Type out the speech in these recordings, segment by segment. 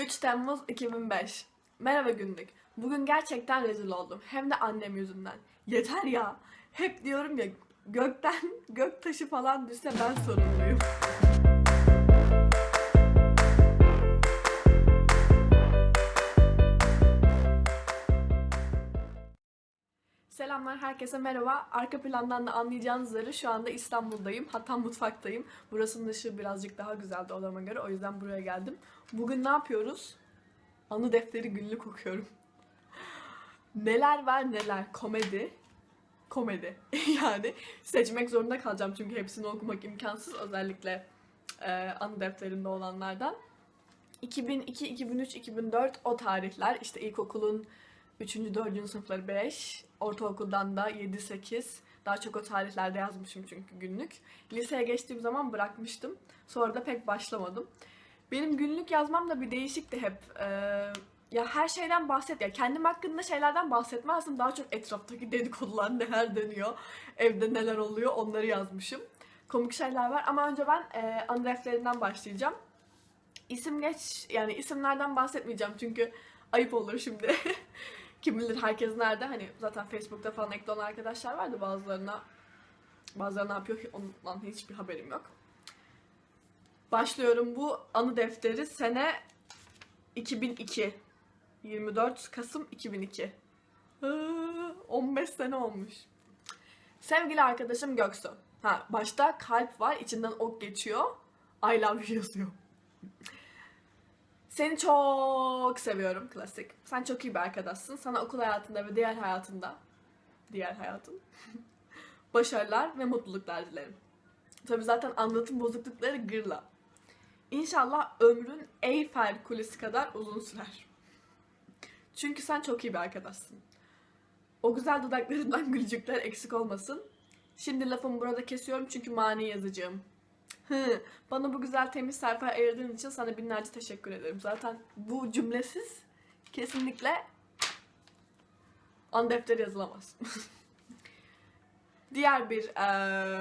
3 Temmuz 2005. Merhaba günlük. Bugün gerçekten rezil oldum. Hem de annem yüzünden. Yeter ya. Hep diyorum ya gökten gök taşı falan düşse ben sorumluyum. Selamlar herkese merhaba. Arka plandan da anlayacağınız üzere şu anda İstanbul'dayım. Hatta mutfaktayım. Burasının ışığı birazcık daha güzeldi odama göre. O yüzden buraya geldim. Bugün ne yapıyoruz? Anı defteri günlük okuyorum. Neler var neler. Komedi. Komedi. yani seçmek zorunda kalacağım çünkü hepsini okumak imkansız. Özellikle e, anı defterinde olanlardan. 2002, 2003, 2004 o tarihler. İşte ilkokulun 3. 4. sınıfları 5, ortaokuldan da 7, 8. Daha çok o tarihlerde yazmışım çünkü günlük. Liseye geçtiğim zaman bırakmıştım. Sonra da pek başlamadım. Benim günlük yazmam da bir değişikti hep. Ee, ya her şeyden bahset ya kendim hakkında şeylerden bahsetmezdim. Daha çok etraftaki dedikodular neler dönüyor, evde neler oluyor onları yazmışım. Komik şeyler var ama önce ben e, anı defterinden başlayacağım. İsim geç yani isimlerden bahsetmeyeceğim çünkü ayıp olur şimdi. Kim bilir herkes nerede? Hani zaten Facebook'ta falan ekli olan arkadaşlar vardı bazılarına. Bazıları ne yapıyor ondan hiçbir haberim yok. Başlıyorum bu anı defteri sene 2002. 24 Kasım 2002. Aa, 15 sene olmuş. Sevgili arkadaşım Göksu. Ha, başta kalp var, içinden ok geçiyor. I love you yazıyor. Seni çok seviyorum klasik. Sen çok iyi bir arkadaşsın. Sana okul hayatında ve diğer hayatında diğer hayatın başarılar ve mutluluklar dilerim. Tabii zaten anlatım bozuklukları gırla. İnşallah ömrün Eyfel Kulesi kadar uzun sürer. Çünkü sen çok iyi bir arkadaşsın. O güzel dudaklarından gülücükler eksik olmasın. Şimdi lafımı burada kesiyorum çünkü mani yazacağım. Bana bu güzel temiz sayfa ayırdığın için sana binlerce teşekkür ederim. Zaten bu cümlesiz kesinlikle an defteri yazılamaz. Diğer bir eee,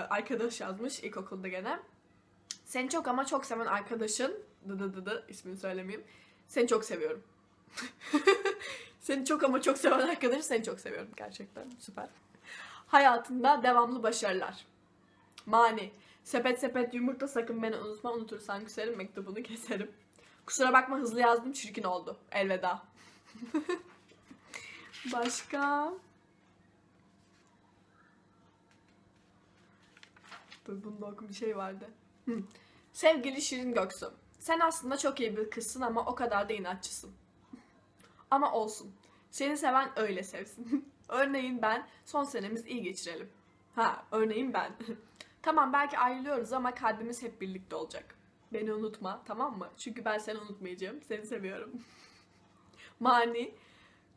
arkadaş yazmış ilkokulda gene. Seni çok ama çok seven arkadaşın dı dı dı dı ismini söylemeyeyim. Seni çok seviyorum. seni çok ama çok seven arkadaş seni çok seviyorum gerçekten süper. Hayatında devamlı başarılar. Mani. Sepet sepet yumurta sakın beni unutma unutursan küserim mektubunu keserim. Kusura bakma hızlı yazdım çirkin oldu. Elveda. Başka? Dur bunda okum bir şey vardı. Sevgili Şirin Göksu. Sen aslında çok iyi bir kızsın ama o kadar da inatçısın. ama olsun. Seni seven öyle sevsin. örneğin ben son senemiz iyi geçirelim. Ha, örneğin ben. Tamam belki ayrılıyoruz ama kalbimiz hep birlikte olacak. Beni unutma tamam mı? Çünkü ben seni unutmayacağım. Seni seviyorum. Mani.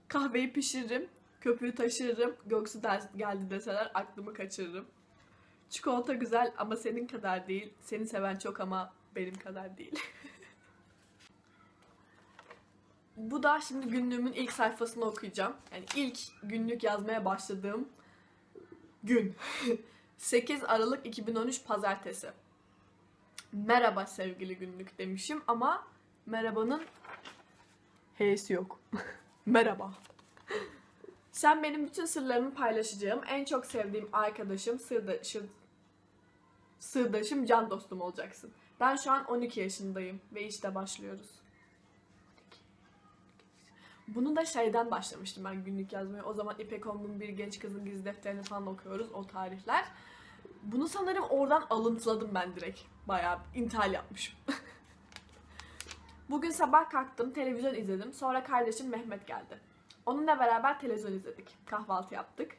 Kahveyi pişiririm. Köpüğü taşırırım. Göksu ders geldi deseler aklımı kaçırırım. Çikolata güzel ama senin kadar değil. Seni seven çok ama benim kadar değil. Bu da şimdi günlüğümün ilk sayfasını okuyacağım. Yani ilk günlük yazmaya başladığım gün. 8 Aralık 2013 Pazartesi. Merhaba sevgili günlük demişim ama merhabanın H'si yok. Merhaba. Sen benim bütün sırlarımı paylaşacağım. En çok sevdiğim arkadaşım, sırdaşım, sırdaşım, can dostum olacaksın. Ben şu an 12 yaşındayım ve işte başlıyoruz. Bunu da şeyden başlamıştım ben günlük yazmaya. O zaman İpek Ongun bir genç kızın gizli defterini falan okuyoruz o tarihler. Bunu sanırım oradan alıntıladım ben direkt. Bayağı intihal yapmışım. Bugün sabah kalktım, televizyon izledim. Sonra kardeşim Mehmet geldi. Onunla beraber televizyon izledik. Kahvaltı yaptık.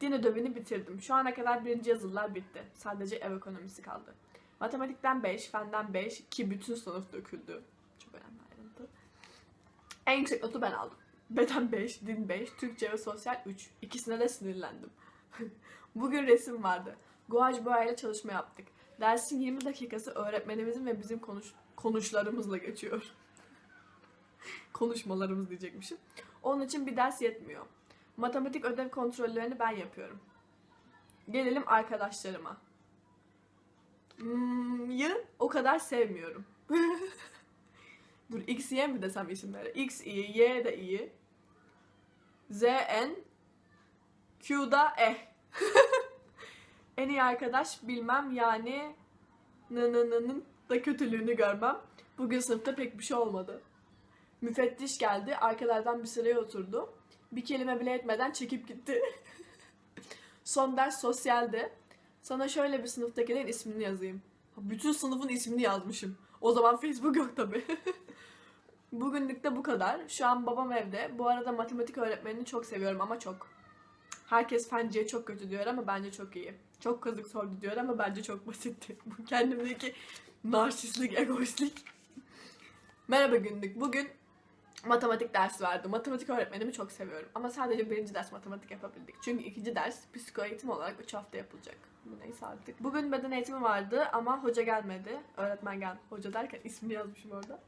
Din ödevini bitirdim. Şu ana kadar birinci yazılılar bitti. Sadece ev ekonomisi kaldı. Matematikten 5, fenden 5 ki bütün sınıf döküldü. Çok önemli ayrıntı. En yüksek notu ben aldım. Beden 5, din 5, Türkçe ve sosyal 3. İkisine de sinirlendim. Bugün resim vardı. Guaj Boya ile çalışma yaptık. Dersin 20 dakikası öğretmenimizin ve bizim konuş konuşlarımızla geçiyor. Konuşmalarımız diyecekmişim. Onun için bir ders yetmiyor. Matematik ödev kontrollerini ben yapıyorum. Gelelim arkadaşlarıma. Hmm, yı o kadar sevmiyorum. Dur X, Y mi desem isimleri? X iyi, Y de iyi. Z, N, Q da E. en iyi arkadaş bilmem yani nınınının da kötülüğünü görmem. Bugün sınıfta pek bir şey olmadı. Müfettiş geldi, arkalardan bir sıraya oturdu. Bir kelime bile etmeden çekip gitti. Son ders sosyaldi. Sana şöyle bir sınıftakilerin ismini yazayım. Bütün sınıfın ismini yazmışım. O zaman Facebook yok tabi. Bugünlük de bu kadar. Şu an babam evde. Bu arada matematik öğretmenini çok seviyorum ama çok. Herkes fenciye çok kötü diyor ama bence çok iyi. Çok kazık sordu diyor ama bence çok basitti. Bu kendimdeki narsistlik, egoistlik. Merhaba günlük. Bugün matematik dersi verdim. Matematik öğretmenimi çok seviyorum. Ama sadece birinci ders matematik yapabildik. Çünkü ikinci ders psiko eğitim olarak 3 hafta yapılacak. Bu neyse artık. Bugün beden eğitimi vardı ama hoca gelmedi. Öğretmen geldi. Hoca derken ismini yazmışım orada.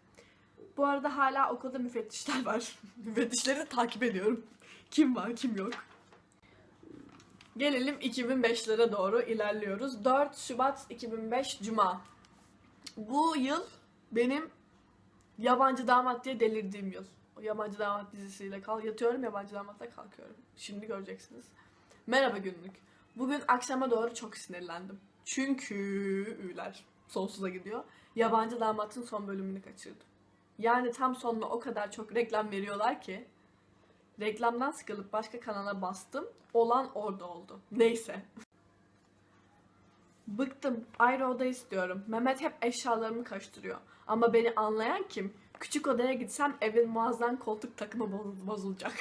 Bu arada hala okulda müfettişler var. Müfettişleri takip ediyorum. Kim var kim yok. Gelelim 2005'lere doğru ilerliyoruz. 4 Şubat 2005 Cuma. Bu yıl benim yabancı damat diye delirdiğim yıl. O yabancı damat dizisiyle kal yatıyorum yabancı damatla kalkıyorum. Şimdi göreceksiniz. Merhaba günlük. Bugün akşama doğru çok sinirlendim. Çünkü üler sonsuza gidiyor. Yabancı damatın son bölümünü kaçırdım. Yani tam sonuna o kadar çok reklam veriyorlar ki reklamdan sıkılıp başka kanala bastım. Olan orada oldu. Neyse. Bıktım. Ayrı oda istiyorum. Mehmet hep eşyalarımı karıştırıyor. Ama beni anlayan kim? Küçük odaya gitsem evin muazzam koltuk takımı boz- bozulacak.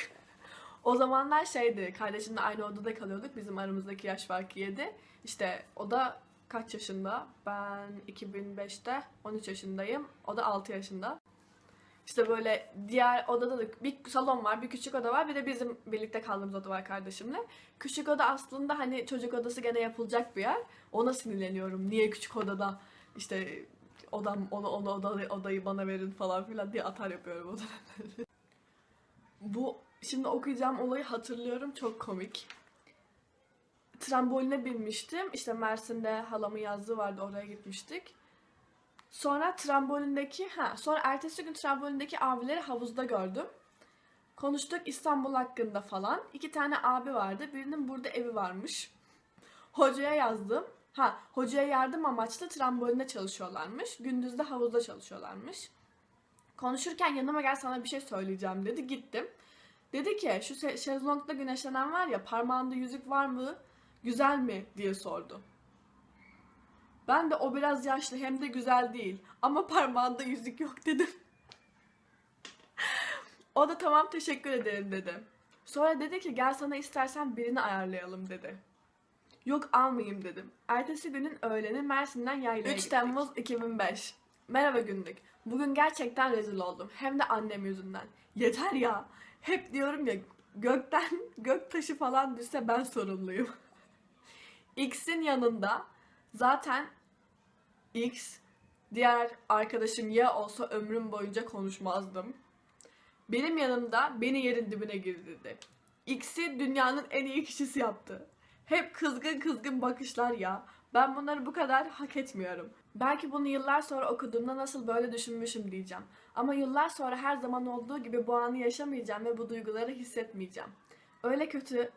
o zamanlar şeydi, kardeşimle aynı odada kalıyorduk. Bizim aramızdaki yaş farkı 7. İşte o da kaç yaşında? Ben 2005'te 13 yaşındayım. O da 6 yaşında. İşte böyle diğer odada da bir salon var, bir küçük oda var, bir de bizim birlikte kaldığımız oda var kardeşimle. Küçük oda aslında hani çocuk odası gene yapılacak bir yer. Ona sinirleniyorum. Niye küçük odada işte odam onu onu oda, odayı bana verin falan filan diye atar yapıyorum o. Bu şimdi okuyacağım olayı hatırlıyorum çok komik. Tramboline binmiştim. İşte Mersin'de halamın yazlığı vardı oraya gitmiştik. Sonra trambolindeki, ha sonra ertesi gün trambolindeki abileri havuzda gördüm. Konuştuk İstanbul hakkında falan. İki tane abi vardı. Birinin burada evi varmış. Hocaya yazdım. Ha, hocaya yardım amaçlı trambolinde çalışıyorlarmış. Gündüz de havuzda çalışıyorlarmış. Konuşurken yanıma gel sana bir şey söyleyeceğim dedi. Gittim. Dedi ki şu şe- şezlongda güneşlenen var ya parmağında yüzük var mı? Güzel mi? diye sordu. Ben de o biraz yaşlı hem de güzel değil. Ama parmağında yüzük yok dedim. o da tamam teşekkür ederim dedi. Sonra dedi ki gel sana istersen birini ayarlayalım dedi. Yok almayayım dedim. Ertesi günün öğleni Mersin'den yaylaya 3 Temmuz 2005. Merhaba günlük. Bugün gerçekten rezil oldum. Hem de annem yüzünden. Yeter ya. Hep diyorum ya gökten gök taşı falan düşse ben sorumluyum. X'in yanında zaten X diğer arkadaşım Y olsa ömrüm boyunca konuşmazdım. Benim yanımda beni yerin dibine girdirdi. X'i dünyanın en iyi kişisi yaptı. Hep kızgın kızgın bakışlar ya. Ben bunları bu kadar hak etmiyorum. Belki bunu yıllar sonra okuduğumda nasıl böyle düşünmüşüm diyeceğim. Ama yıllar sonra her zaman olduğu gibi bu anı yaşamayacağım ve bu duyguları hissetmeyeceğim. Öyle kötü,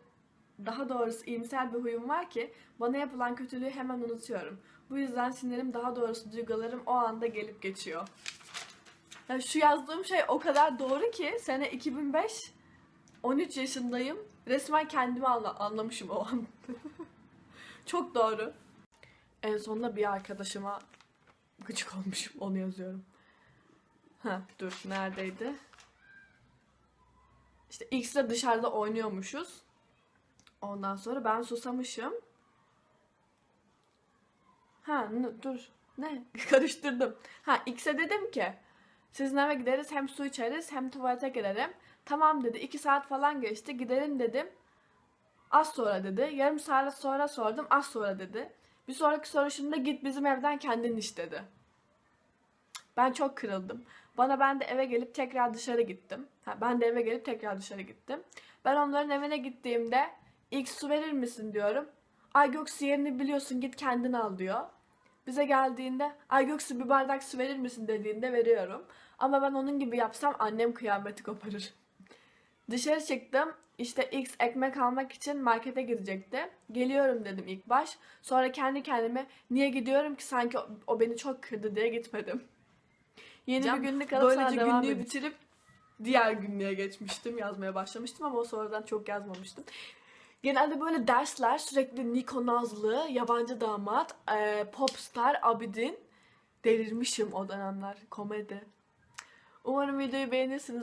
daha doğrusu iyimser bir huyum var ki bana yapılan kötülüğü hemen unutuyorum. Bu yüzden sinirim daha doğrusu duygularım o anda gelip geçiyor. Yani şu yazdığım şey o kadar doğru ki sene 2005 13 yaşındayım. Resmen kendimi anla- anlamışım o an. Çok doğru. En sonunda bir arkadaşıma gıcık olmuşum. Onu yazıyorum. Ha dur neredeydi? İşte X'le dışarıda oynuyormuşuz. Ondan sonra ben susamışım. Ha dur. Ne? Karıştırdım. Ha X'e dedim ki sizin eve gideriz hem su içeriz hem tuvalete girerim. Tamam dedi. iki saat falan geçti. Gidelim dedim. Az sonra dedi. Yarım saat sonra sordum. Az sonra dedi. Bir sonraki soruşumda git bizim evden kendin iç dedi. Ben çok kırıldım. Bana ben de eve gelip tekrar dışarı gittim. Ha, ben de eve gelip tekrar dışarı gittim. Ben onların evine gittiğimde ilk su verir misin diyorum. Ay Göksu yerini biliyorsun git kendin al diyor. Bize geldiğinde ay Göksu bir bardak su verir misin dediğinde veriyorum. Ama ben onun gibi yapsam annem kıyameti koparır. Dışarı çıktım. İşte X ekmek almak için markete gidecekti. Geliyorum dedim ilk baş. Sonra kendi kendime niye gidiyorum ki sanki o, beni çok kırdı diye gitmedim. Yeni Can, bir günlük alıp böylece devam günlüğü günlüğü bitirip diğer günlüğe geçmiştim. Yazmaya başlamıştım ama o sonradan çok yazmamıştım. Genelde böyle dersler sürekli Niko Nazlı, Yabancı Damat, eee, Popstar, Abidin. Delirmişim o dönemler. Komedi. Umarım videoyu beğenirsiniz.